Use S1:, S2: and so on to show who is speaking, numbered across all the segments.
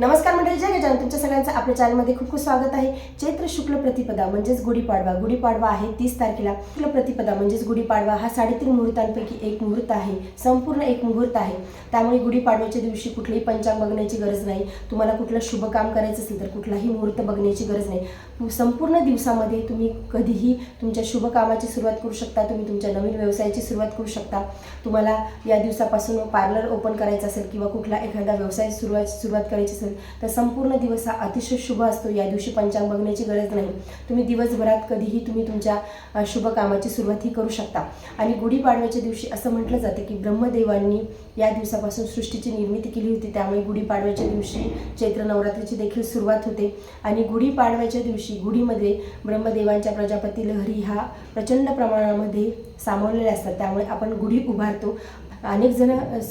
S1: नमस्कार सगळ्यांचं आपल्या चॅनलमध्ये खूप खूप स्वागत आहे. चैत्र शुक्ल प्रतिपदा म्हणजेच गुढीपाडवा. गुढीपाडवा आहे तीस तारखेला. शुक्ल प्रतिपदा म्हणजेच गुढीपाडवा हा साडेतीन मुहूर्तांपैकी एक मुहूर्त आहे. संपूर्ण एक मुहूर्त आहे. त्यामुळे गुढीपाडव्याच्या दिवशी कुठलीही पंचांग बघण्याची गरज नाही. तुम्हाला कुठलं शुभ काम करायचं असेल तर कुठलाही मुहूर्त बघण्याची गरज नाही. संपूर्ण दिवसामध्ये तुम्ही कधीही तुमच्या शुभ कामाची सुरुवात करू शकता. तुम्ही तुमच्या नवीन व्यवसायाची सुरुवात करू शकता. तुम्हाला या दिवसापासून पार्लर ओपन करायचं असेल किंवा कुठला एखादा व्यवसाय सुरुवात सुरुवात करायची असेल तर संपूर्ण दिवस हा अतिशय शुभ असतो. या दिवशी पंचांग बघण्याची गरज नाही. तुम्ही दिवसभरात कधीही तुम्ही तुमच्या शुभ कामाची सुरुवात ही करू शकता. आणि गुढीपाडव्याच्या दिवशी असं म्हटलं जातं की ब्रह्मदेवांनी या दिवसापासून सृष्टीची निर्मिती केली होती. त्यामुळे गुढीपाडव्याच्या दिवशी चैत्र नवरात्रीची देखील सुरुवात होते. आणि गुढीपाडव्याच्या दिवशी गुढीमध्ये ब्रह्मदेवांच्या प्रजापती लहरी हा प्रचंड प्रमाणामध्ये सामावलेल्या असतात. त्यामुळे आपण गुढी उभारतो. अनेक जण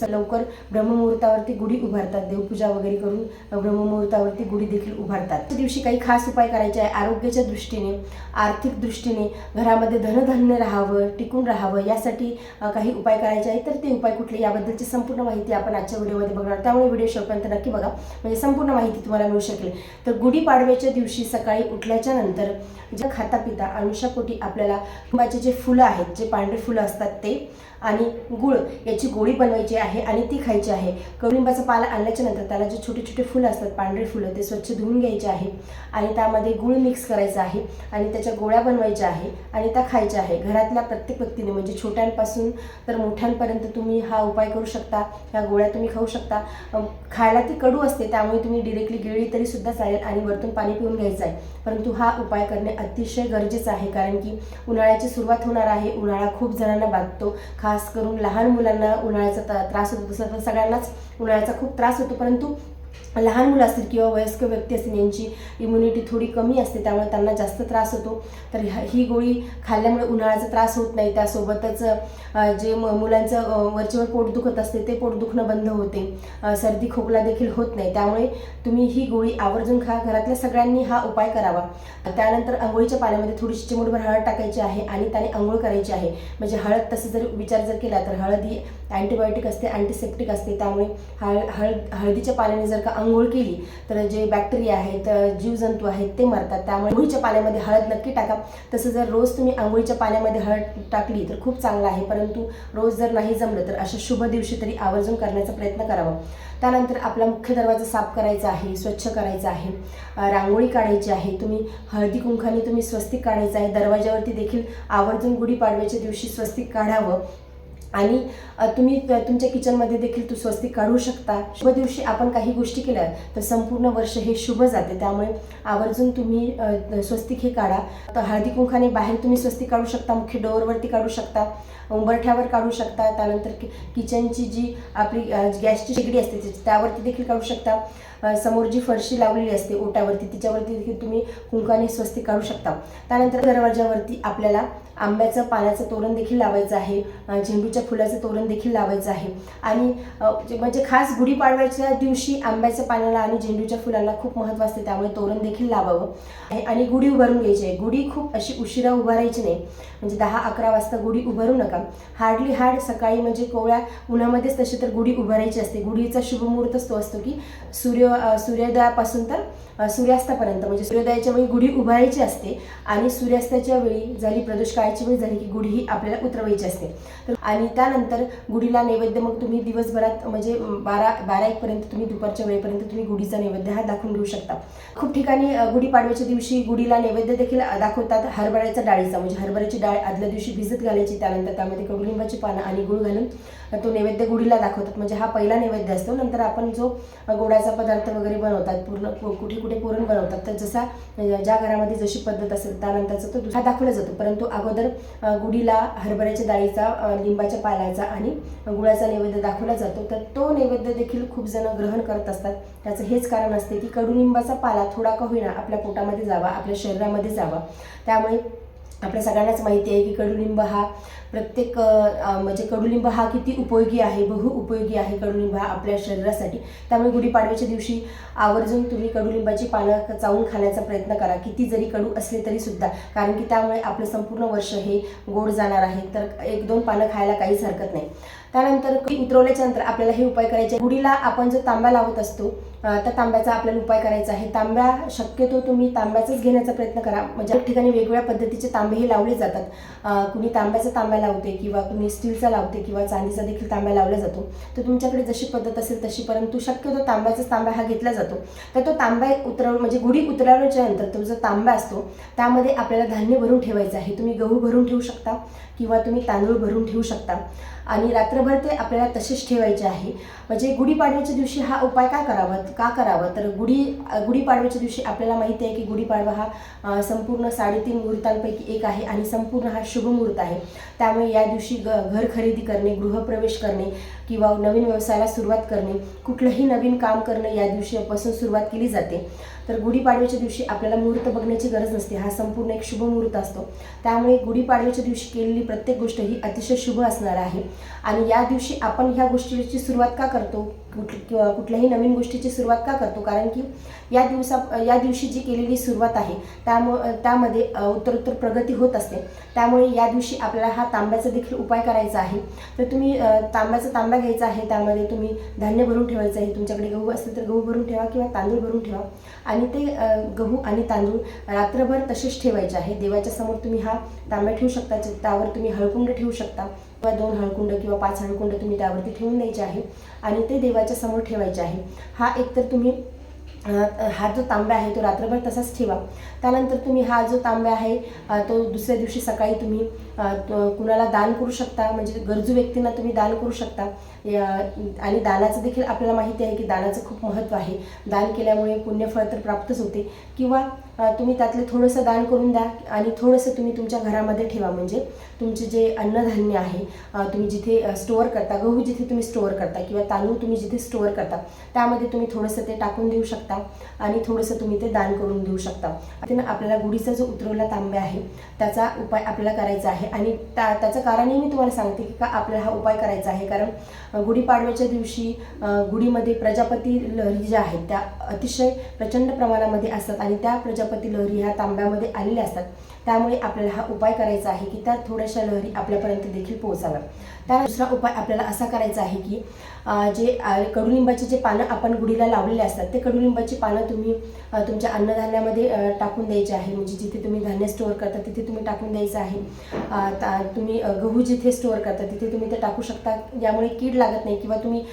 S1: लवकर ब्रह्ममुहूर्तावरती गुढी उभारतात. देवपूजा वगैरे करून ब्रह्ममुहूर्तावरती गुढी देखील उभारतात. त्या दिवशी काही खास उपाय करायचे आहे. आरोग्याच्या दृष्टीने आर्थिक दृष्टीने घरामध्ये धनधान्य राहावं टिकून राहावं यासाठी काही उपाय करायचे आहे तर ते उपाय कुठले याबद्दलची संपूर्ण माहिती आपण आजच्या व्हिडिओमध्ये बघणार त्यामुळे व्हिडिओ शेवपर्यंत नक्की बघा. म्हणजे संपूर्ण माहिती तुम्हाला मिळू शकेल. तर गुढीपाडव्याच्या दिवशी सकाळी उठल्याच्या नंतर जे खाता पिता अनुषापोटी आपल्याला लिंबाचे जे फुलं आहेत जे पांढरे फुलं असतात ते आणि गुळ याची गोळी बनवायची आहे आणि ती खायची आहे. कडुलिंबाचा पाला आणल्याच्या नंतर त्याला जे छोटे छोटे फुलं असतात पांढरे फुलं ते स्वच्छ धुवून घ्यायचे आहे आणि त्यामध्ये गुळ मिक्स करायचा आहे आणि त्याच्या गोळ्या बनवायच्या आहे आणि त्या खायच्या आहे. घरातल्या प्रत्येक व्यक्तीने म्हणजे छोट्यांपासून तर मोठ्यांपर्यंत तुम्ही हा उपाय करू शकता. ह्या गोळ्या तुम्ही खाऊ शकता. खायला ती कडू असते त्यामुळे तुम्ही डिरेक्टली गिळली तरी सुद्धा चालेल आणि वरतून पाणी पिऊन घ्यायचं आहे. परंतु हा उपाय करणे अतिशय गरजेचं आहे कारण की उन्हाळ्याची सुरुवात होणार आहे. उन्हाळा खूप जणांना बाधतो. खास करून लहान मुलांना उन्हाळ्याचा त्रास होतो तसं तर सगळ्यांनाच उन्हाळ्याचा खूप त्रास होतो परंतु लहान मुलं असतील किंवा वयस्क व्यक्ती असतील यांची इम्युनिटी थोडी कमी असते त्यामुळे त्यांना जास्त त्रास होतो. तर ह्या- ही गोळी खाल्ल्यामुळे उन्हाळ्याचा त्रास होत नाही. त्यासोबतच जे म मुलांचं वरचेवर पोट दुखत असते ते पोट दुखणं बंद होते. सर्दी खोकला देखील होत नाही. त्यामुळे तुम्ही ही गोळी आवर्जून खा. घरातल्या सगळ्यांनी हा उपाय करावा. त्यानंतर आंघोळीच्या पाण्यामध्ये थोडीशी चिमूटभर हळद टाकायची आहे आणि त्याने आंघोळ करायची आहे. म्हणजे हळद तसं जर विचार जर केला तर हळद ही अँटीबायोटिक असते अँटीसेप्टिक असते. त्यामुळे हळ हळद हळदीच्या पाण्याने जर का आंघोळ केली तर जे बॅक्टेरिया आहेत जीवजंतू आहेत ते मरतात. त्यामुळे आंघोळीच्या पाण्यामध्ये हळद नक्की टाका. तसं जर रोज तुम्ही आंघोळीच्या पाण्यामध्ये हळद टाकली तर खूप चांगलं आहे. परंतु रोज जर नाही जमलं तर अशा शुभ दिवशी तरी आवर्जून करण्याचा प्रयत्न करावा. त्यानंतर आपला मुख्य दरवाजा साफ करायचा आहे स्वच्छ करायचा आहे. रांगोळी काढायची आहे. तुम्ही हळदी कुंखाने तुम्ही स्वस्तिक काढायचं आहे. दरवाज्यावरती देखील आवर्जून गुढीपाडव्याच्या दिवशी स्वस्तिक काढावं. आणि तुम्ही तुमच्या किचनमध्ये देखील तू स्वस्तिक काढू शकता. शुभ दिवशी आपण काही गोष्टी केल्या तर संपूर्ण वर्ष हे शुभ जाते. त्यामुळे आवर्जून तुम्ही स्वस्तिक हे काढा. तर हळदी कुंखाने बाहेर तुम्ही स्वस्तिक काढू शकता मुख्य डोअरवरती काढू शकता उंबरठ्यावर काढू शकता त्यानंतर कि किचनची जी आपली गॅसची शेगडी असते त्यावरती देखील काढू शकता. समोर जी फरशी लावलेली असते ओटावरती तिच्यावरती देखील तुम्ही कुंकाने स्वस्ती काढू शकता. त्यानंतर दरवाजावरती आपल्याला आंब्याचं पाण्याचं तोरण देखील लावायचं आहे झेंडूच्या फुलाचं तोरण देखील लावायचं आहे. आणि म्हणजे खास गुढीपाडव्याच्या दिवशी आंब्याच्या पानाला आणि झेंडूच्या फुलाला खूप महत्त्व असते त्यामुळे तोरण देखील लावावं. आहे आणि गुढी उभारून घ्यायची आहे. गुढी खूप अशी उशिरा उभारायची नाही. म्हणजे दहा अकरा वाजता गुढी उभारू नका. हार्डली हार्ड सकाळी म्हणजे कोवळ्या उन्हामध्येच तशी तर गुढी उभारायची असते. गुढीचा शुभमुहूर्तच तो असतो की सूर्य सूर्योदयापासून तर सूर्यास्तापर्यंत. म्हणजे सूर्योदयाच्या वेळी गुढी उभारायची असते आणि सूर्यास्ताच्या वेळी झाली प्रदोष काळाची वेळ झाली की गुढी ही आपल्याला उतरवायची असते. तर आणि त्यानंतर गुढीला नैवेद्य मग तुम्ही दिवसभरात म्हणजे बारा बारा एकपर्यंत तुम्ही दुपारच्या वेळेपर्यंत तुम्ही गुढीचा नैवेद्य हा दाखवून घेऊ शकता. खूप ठिकाणी गुढीपाडव्याच्या दिवशी गुढीला नैवेद्य देखील दाखवतात हरभऱ्याचा डाळीचा. म्हणजे हरभऱ्याची डाळ आदल्या दिवशी भिजत घालायची त्यानंतर त्यामध्ये कडुलिंबाची पानं आणि गुळ घालून तो नैवेद्य गुढीला दाखवतात. म्हणजे हा पहिला नैवेद्य असतो. नंतर आपण जो गोडाचा पदार्थ वगैरे बनवतात पूर्ण कुठे कुठे पुरण बनवतात. तर जसा ज्या घरामध्ये जशी पद्धत असेल त्यानंतरचा तो दुसरा दाखवला जातो. परंतु अगोदर गुढीला हरभऱ्याच्या डाळीचा लिंबाच्या पाल्याचा आणि गुळाचा नैवेद्य दाखवला जातो. तर तो नैवेद्य देखील खूप जण ग्रहण करत असतात. त्याचं हेच कारण असते की कडुलिंबाचा पाला थोडा का होईना आपल्या पोटामध्ये जावा आपल्या शरीरामध्ये जावा. त्यामुळे आपल्या सगळ्यांनाच माहिती आहे की कडुलिंब हा प्रत्येक म्हणजे कडुलिंब हा किती उपयोगी आहे बहु उपयोगी आहे कडुलिंब हा आपल्या शरीरासाठी. त्यामुळे गुढीपाडव्याच्या दिवशी आवर्जून तुम्ही कडुलिंबाची पानं चावून खाण्याचा प्रयत्न करा. किती जरी कडू असले तरी सुद्धा. कारण की त्यामुळे आपलं संपूर्ण वर्ष हे गोड जाणार आहे. तर एक दोन पानं खायला काहीच हरकत नाही. त्यानंतर उतरवल्याच्या नंतर आपल्याला हे उपाय करायचे. गुढीला आपण जो तांबा लावत असतो तर त्या तांब्याचा आपल्याला उपाय करायचा आहे. तांब्या शक्यतो तुम्ही तांब्याचाच घेण्याचा प्रयत्न करा. म्हणजे ठिकाणी वेगवेगळ्या पद्धतीचे तांबेही लावले जातात. कुणी तांब्याचा तांब्या लावते किंवा कुणी स्टीलचा लावते किंवा चांदीचा देखील तांब्या लावला जातो. तर तुमच्याकडे जशी पद्धत असेल तशी परंतु शक्यतो तांब्याचाच तांब्या हा घेतला जातो. तर तो तांब्या उतरव म्हणजे गुढी उतरवल्याच्या नंतर तो जो तांबा असतो त्यामध्ये आपल्याला धान्य भरून ठेवायचं आहे. तुम्ही गहू भरून ठेवू शकता किंवा तुम्ही तांदूळ भरून ठेवू शकता. आणि रात्रभर ते आपल्याला तसेच ठेवायचे आहे. म्हणजे गुढीपाडव्याच्या दिवशी हा उपाय काय करावा? का करावं? तर गुढी गुढीपाडव्याच्या दिवशी आपल्याला माहिती आहे की गुढीपाडवा हा संपूर्ण साडेतीन मुहूर्तांपैकी एक आहे आणि संपूर्ण हा शुभ मुहूर्त आहे. त्यामुळे या दिवशी ग घर खरेदी करणे गृहप्रवेश करणे किंवा नवीन व्यवसायाला सुरुवात करणे कुठलंही नवीन काम करणे या दिवशीपासून सुरुवात केली जाते. तर गुढीपाडव्याच्या दिवशी आपल्याला मुहूर्त बघण्याची गरज नसते. हा संपूर्ण एक शुभ मुहूर्त असतो. त्यामुळे गुढीपाडव्याच्या दिवशी केलेली प्रत्येक गोष्ट ही अतिशय शुभ असणार आहे. आणि या दिवशी आपण ह्या गोष्टीची सुरुवात का करतो? कुठ किंवा कुठल्याही नवीन गोष्टीची सुरुवात का करतो? कारण की या दिवसा या दिवशी जी केलेली सुरुवात आहे त्यामु त्यामध्ये उत्तरोत्तर प्रगती होत असते. त्यामुळे या दिवशी आपल्याला हा तांब्याचा देखील उपाय करायचा आहे. तर तुम्ही तांब्याचा तांब्या घ्यायचा आहे त्यामध्ये तुम्ही धान्य भरून ठेवायचं आहे. तुमच्याकडे गहू असेल तर गहू भरून ठेवा किंवा तांदूळ भरून ठेवा. आणि ते गहू आणि तांदूळ रात्रभर तसेच ठेवायचे आहे. देवाच्या समोर तुम्ही हा तांब्या ठेवू शकता त्यावर तुम्ही हळकुंड ठेवू शकता. किंवा दोन हळकुंड किंवा पाच हळकुंड तुम्ही त्यावरती ठेवून द्यायचे आहे. आणि ते देवाच्या समोर ठेवायचे आहे. हा एकतर तुम्ही हा जो तांब्या आहे तो रात्रभर तसाच ठेवा. त्यानंतर तुम्ही हा जो तांब्या आहे तो दुसऱ्या दिवशी सकाळी तुम्ही तो कुणाला दान करू शकता म्हणजे गरजू व्यक्तींना तुम्ही दान करू शकता. आणि दानाचं देखील आपल्याला माहिती आहे की दानाचं खूप महत्त्व आहे. दान केल्यामुळे पुण्यफळ तर प्राप्तच होते. किंवा तुम्ही त्यातले थोडंसं दान करून द्या आणि थोडंसं तुम्ही तुमच्या घरामध्ये ठेवा. म्हणजे तुमचे जे अन्नधान्य आहे तुम्ही जिथे स्टोअर करता गहू जिथे तुम्ही स्टोअर करता किंवा तांदूळ तुम्ही जिथे स्टोअर करता त्यामध्ये तुम्ही थोडंसं ते टाकून देऊ शकता आणि थोडंसं तुम्ही ते दान करून देऊ शकता. त्यानं आपल्याला गुढीचा जो उतरवला तांब्या आहे त्याचा उपाय आपल्याला करायचा आहे आणि त्या त्याचं कारणही मी तुम्हाला सांगते की का आपल्याला हा उपाय करायचा आहे. कारण गुढीपाडव्याच्या दिवशी गुढीमध्ये प्रजापती लहरी ज्या आहेत त्या अतिशय प्रचंड प्रमाणामध्ये असतात आणि त्या प्रजा अष्टपती लहरी ह्या तांब्यामध्ये आलेल्या असतात. त्यामुळे आपल्याला हा उपाय करायचा आहे की त्या थोड्याशा लहरी आपल्यापर्यंत देखील पोहोचाव्या त्या दुसरा उपाय आपल्याला असा करायचा आहे की जे कडुलिंबाचे जे पानं आपण गुढीला लावलेले असतात ते कडुलिंबाची पानं तुम्ही तुमच्या अन्नधान्यामध्ये टाकून द्यायचे आहे. म्हणजे जिथे तुम्ही धान्य स्टोअर करता तिथे तुम्ही टाकून द्यायचं आहे. ता- तुम्ही गहू जिथे स्टोअर करता तिथे तुम्ही ते टाकू शकता. यामुळे कीड लागत नाही किंवा तुम्ही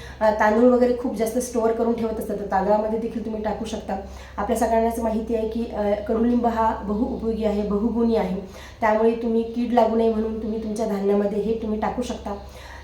S1: तांदूळ वगैरे खूप जास्त स्टोअर करून ठेवत असतात तर तांदळामध्ये देखील तुम्ही टाकू शकता. आपल्या सगळ्यांनाच माहिती आहे की कडुलिंब हा बहु उपयोगी आहे बहुगुण आहे. त्यामुळे तुम्ही कीड लागू नये म्हणून तुम्ही तुमच्या धान्यामध्ये हे तुम्ही टाकू शकता.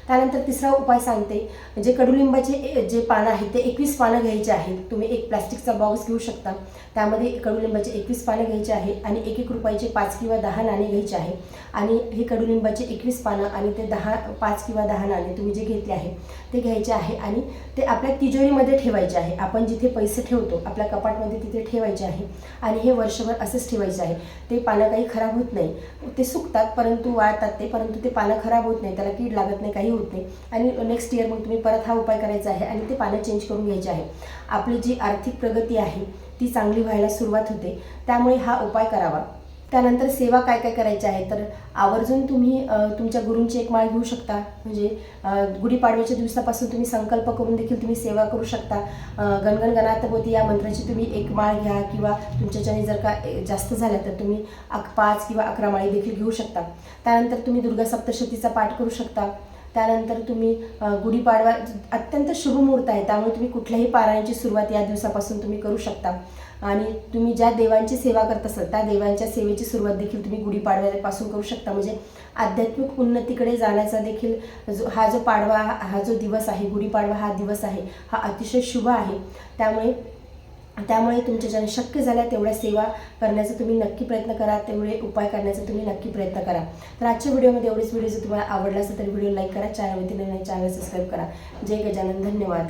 S1: त्यानंतर तिसरा उपाय सांगते. जे कडुलिंबाचे ए- जे पानं आहेत ते एकवीस पानं घ्यायचे आहेत. तुम्ही एक प्लास्टिकचा बॉक्स घेऊ शकता. त्यामध्ये कडुलिंबाचे एकवीस पानं घ्यायचे आहे आणि एक एक रुपयाचे पाच किंवा दहा नाणे घ्यायचे आहे. आणि हे कडुलिंबाचे एकवीस पानं आणि ते दहा पाच किंवा दहा नाणे तुम्ही जे घेतले आहे ते घ्यायचे आहे आणि ते आपल्या तिजोरीमध्ये ठेवायचे आहे. आपण जिथे पैसे ठेवतो आपल्या कपाटमध्ये तिथे ठेवायचे आहे आणि हे वर्षभर असंच ठेवायचे आहे. ते पानं काही खराब होत नाही. ते सुकतात परंतु वाळतात ते परंतु ते पानं खराब होत नाही. त्याला कीड लागत नाही काही होत नाही. आणि नेक्स्ट इयर मग तुम्ही परत हा उपाय करायचा आहे आणि ते पानं चेंज करून घ्यायचे आहे. आपली जी आर्थिक प्रगती आहे ती चांगली व्हायला सुरुवात होते. त्यामुळे हा उपाय करावा. त्यानंतर सेवा काय काय करायची आहे तर आवर्जून तुम्ही तुमच्या गुरूंची एक माळ घेऊ शकता. म्हणजे गुढीपाडव्याच्या दिवसापासून तुम्ही संकल्प करून देखील तुम्ही सेवा करू शकता. गणगण गणातपोती या मंत्राची तुम्ही एक माळ घ्या किंवा तुमच्याच्याने जर का ए, जास्त झाल्या तर तुम्ही अक पाच किंवा अकरा माळी देखील घेऊ शकता. त्यानंतर तुम्ही दुर्गा सप्तशतीचा पाठ करू शकता. त्यानंतर तुम्ही गुढीपाडवा अत्यंत शुभ मुहूर्त आहे. त्यामुळे तुम्ही कुठल्याही पारायणाची सुरुवात या दिवसापासून तुम्ही करू शकता. आणि तुम्ही ज्या देवांची सेवा करत असाल त्या देवांच्या सेवेची सुरुवात देखील तुम्ही गुढीपाडव्यापासून करू शकता. म्हणजे आध्यात्मिक उन्नतीकडे जाण्याचा देखील जो हा जो पाडवा हा जो दिवस आहे गुढीपाडवा हा दिवस आहे हा अतिशय शुभ आहे. त्यामुळे त्यामुळे तुमच्या ज्याने शक्य झाल्या तेवढ्या सेवा करण्याचा तुम्ही नक्की प्रयत्न करा तेवढे उपाय करण्याचा तुम्ही नक्की प्रयत्न करा. तर आजच्या व्हिडिओमध्ये एवढीच व्हिडिओ जर तुम्हाला आवडला असेल तर व्हिडिओ लाईक करा चॅनलवरती नवीन चॅनल सबस्क्राईब करा. जय गजानन धन्यवाद.